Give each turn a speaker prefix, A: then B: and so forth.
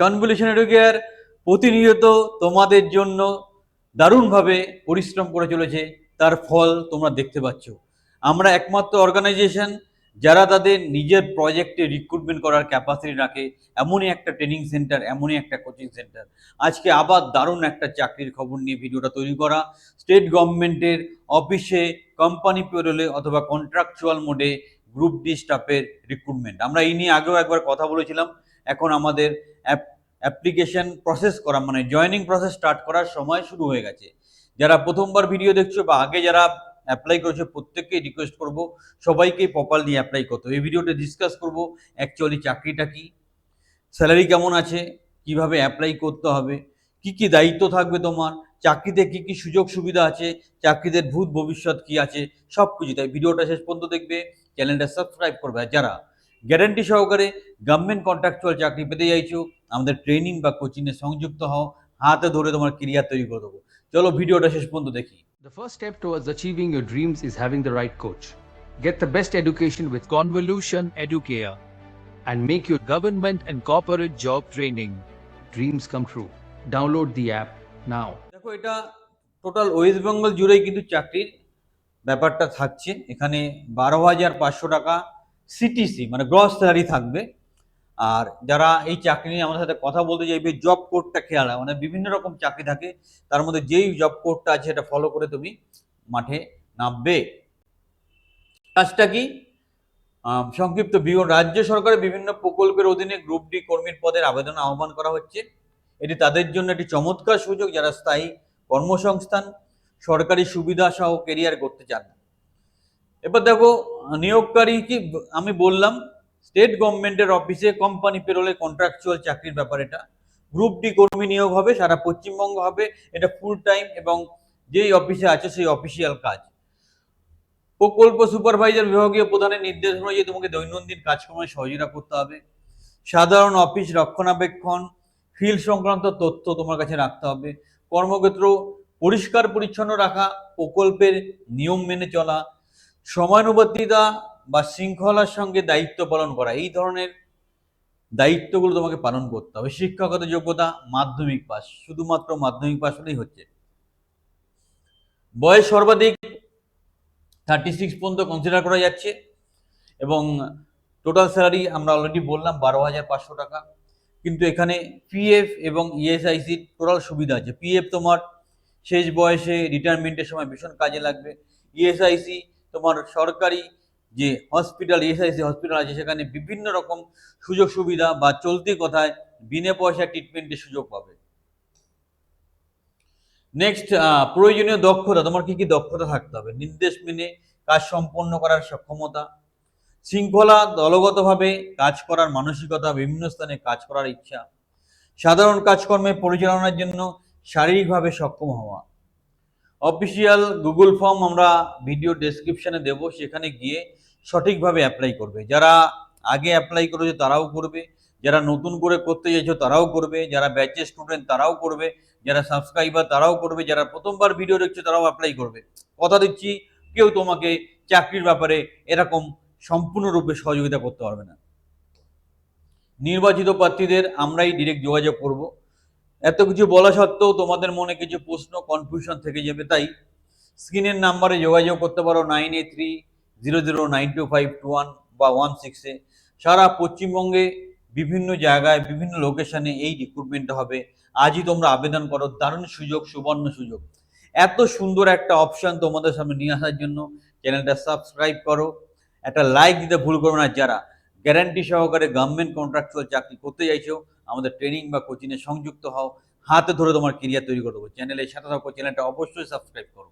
A: Convolution educare প্রতিনিয়ত তোমাদের জন্য দারুণভাবে পরিশ্রম করে চলেছে, তার ফল তোমরা দেখতে পাচ্ছ। আমরা একমাত্র অর্গানাইজেশন যারা তাদের নিজের প্রজেক্টে রিক্রুটমেন্ট করার ক্যাপাসিটি রাখে, এমনই একটা ট্রেনিং সেন্টার এমনই একটা কোচিং সেন্টার আজকে আবার দারুণ একটা চাকরির খবর নিয়ে ভিডিওটা তৈরি করা। স্টেট গভর্নমেন্টের অফিসে কোম্পানি পেরোলে অথবা কন্ট্রাকচুয়াল মোডে গ্রুপ ডি স্টাফের রিক্রুটমেন্ট আমরা এই নিয়ে আগেও একবার কথা বলেছিলাম, এখন আমাদের অ্যাপ্লিকেশন প্রসেস করা মানে জয়েনিং প্রসেস স্টার্ট করার সময় শুরু হয়ে গেছে। যারা প্রথমবার ভিডিও দেখছ বা আগে যারা অ্যাপ্লাই করেছ, প্রত্যেককেই রিকোয়েস্ট করব সবাইকে প্রপারলি অ্যাপ্লাই করতে এই ভিডিওতে ডিসকাস করব অ্যাকচুয়ালি চাকরিটা কি স্যালারি কেমন আছে, কীভাবে অ্যাপ্লাই করতে হবে, কি কি দায়িত্ব থাকবে তোমার, চাকরিতে কি কি সুযোগ সুবিধা আছে চাকরিদের ভূত ভবিষ্যৎ কি আছে সব কিছু তাই ভিডিওটা শেষ পর্যন্ত দেখবে। চ্যানেলটা সাবস্ক্রাইব করবে। যারা গ্যারান্টি সহকারে গভর্নমেন্ট কন্ট্রাকচুয়াল চাকরি পেতে চাইছো আমাদের ট্রেনিং বা কোচিংয়ে সংযুক্ত হও হাতে ধরে তোমার ক্যারিয়ার তৈরি করে দেবো। চলো ভিডিওটা শেষ পর্যন্ত দেখি।
B: The first step towards achieving your dreams is having the right coach get the best education with
C: Convolution Educare
B: and make your government and corporate job training dreams come true download the app now
A: দেখো এটা total West Bengal জুড়েই কিন্তু চাকরির ব্যাপারটা থাকছে। এখানে বারো হাজার পাঁচশো টাকা সিটিসি মানে গ্রস স্যালারি থাকবে। আর যারা এই চাকরি নিয়ে আমাদের সাথে কথা বলতে চাইবে জব কোডটা খেয়াল। মানে বিভিন্ন রকম চাকরি থাকে, তার মধ্যে যেই জব কোডটা আছে এটা ফলো করে তুমি মাঠে নামবে। কাজটা কি? সংক্ষিপ্ত বিবরণ। রাজ্য সরকারের বিভিন্ন প্রকল্পের অধীনে গ্রুপ ডি কর্মীর পদের আবেদন আহ্বান করা হচ্ছে। এটি তাদের জন্য একটি চমৎকার সুযোগ। যারা স্থায়ী কর্মসংস্থান সরকারি সুবিধা সহ কেরিয়ার করতে চান এবার দেখো, নিয়োগকারী কি, আমি বললাম স্টেট গভর্নমেন্টের অফিসে কোম্পানি পেরোলে কন্ট্রাকচুয়াল চাকরির ব্যাপার এটা। গ্রুপ ডি কর্মী নিয়োগ হবে, সারা পশ্চিমবঙ্গ হবে, এটা ফুল টাইম এবং যেই অফিসে আছে সেই অফিসিয়াল কাজ। প্রকল্প সুপারভাইজার বিভাগীয় প্রধানের নির্দেশ অনুযায়ী তোমাকে দৈনন্দিন কাজকর্মে সহযোগিতা করতে হবে। সাধারণ অফিস রক্ষণাবেক্ষণ ফিল্ড সংক্রান্ত তথ্য তোমার কাছে রাখতে হবে। কর্মক্ষেত্র পরিষ্কার পরিচ্ছন্ন রাখা প্রকল্পের নিয়ম মেনে চলা, সময়ানুবর্তিতা বা শৃঙ্খলার সঙ্গে দায়িত্ব পালন করা, এই ধরনের দায়িত্বগুলো তোমাকে পালন করতে হবে। শিক্ষাগত যোগ্যতা, মাধ্যমিক পাস, শুধুমাত্র মাধ্যমিক পাস হলেই হচ্ছে। বয়স সর্বাধিক থার্টি সিক্স পর্যন্ত কনসিডার করা যাচ্ছে এবং টোটাল স্যালারি আমরা অলরেডি বললাম বারো হাজার পাঁচশো টাকা। কিন্তু এখানে পিএফ এবং E ইএসআইসির টোটাল সুবিধা আছে। পিএফ তোমার শেষ বয়সে রিটায়ারমেন্টের সময় ভীষণ কাজে লাগবে। ইএসআইসি তোমার সরকারি যে হসপিটাল ইএসআইসি হসপিটাল আছে, সেখানে বিভিন্ন রকম সুযোগ সুবিধা বা চলতি কথায় বিনে পয়সা ট্রিটমেন্টের সুযোগ পাবে। নেক্সট প্রয়োজনীয় দক্ষতা, তোমার কি কি দক্ষতা থাকতে হবে? নির্দেশ মেনে কাজ সম্পন্ন করার সক্ষমতা, শৃঙ্খলা দলগতভাবে কাজ করার মানসিকতা, বিভিন্ন স্থানে কাজ করার ইচ্ছা, সাধারণ কাজকর্মে পরিচালনার জন্য শারীরিকভাবে সক্ষম হওয়া। অফিসিয়াল গুগল ফর্ম আমরা ভিডিও ডেসক্রিপশনে দেব, সেখানে গিয়ে সঠিকভাবে অ্যাপ্লাই করবে। যারা আগে অ্যাপ্লাই করেছে তারাও করবে, যারা নতুন করে করতে চাইছো তারাও করবে, যারা ব্যাচের স্টুডেন্ট তারাও করবে, যারা সাবস্ক্রাইবার তারাও করবে, যারা প্রথমবার ভিডিও দেখছ তারাও অ্যাপ্লাই করবে। কথা দিচ্ছি, কেউ তোমাকে চাকরির ব্যাপারে এরকম সম্পূর্ণরূপে সহযোগিতা করতে পারবে না। নির্বাচিত প্রার্থীদের আমরাই ডিরেক্ট যোগাযোগ করব। এত কিছু বলা সত্ত্বেও তোমাদের মনে কিছু প্রশ্ন কনফিউশন থেকে যাবে। তাই স্ক্রিনের নাম্বারে যোগাযোগ করতে পারো nine eight three zero zero nine two five two one বা ওয়ান সিক্সে সারা পশ্চিমবঙ্গে বিভিন্ন জায়গায়, বিভিন্ন লোকেশনে এই রিক্রুটমেন্টটা হবে। আজই তোমরা আবেদন করো, দারুণ সুযোগ, সুবর্ণ সুযোগ। এত সুন্দর একটা অপশন তোমাদের সামনে নিয়ে আসার জন্য। চ্যানেলটা সাবস্ক্রাইব করো। একটা লাইক দিতে ভুল করো না যারা। গ্যারান্টি সহকারে গভর্নমেন্ট কন্ট্রাকচুয়াল চাকরি করতে চাইছো, আমাদের ট্রেনিং বা কোচিংয়ে সংযুক্ত হও, হাতে ধরে তোমার কেরিয়ার তৈরি করে দেবো। সাথে থাকো চ্যানেলটা অবশ্যই সাবস্ক্রাইব করো।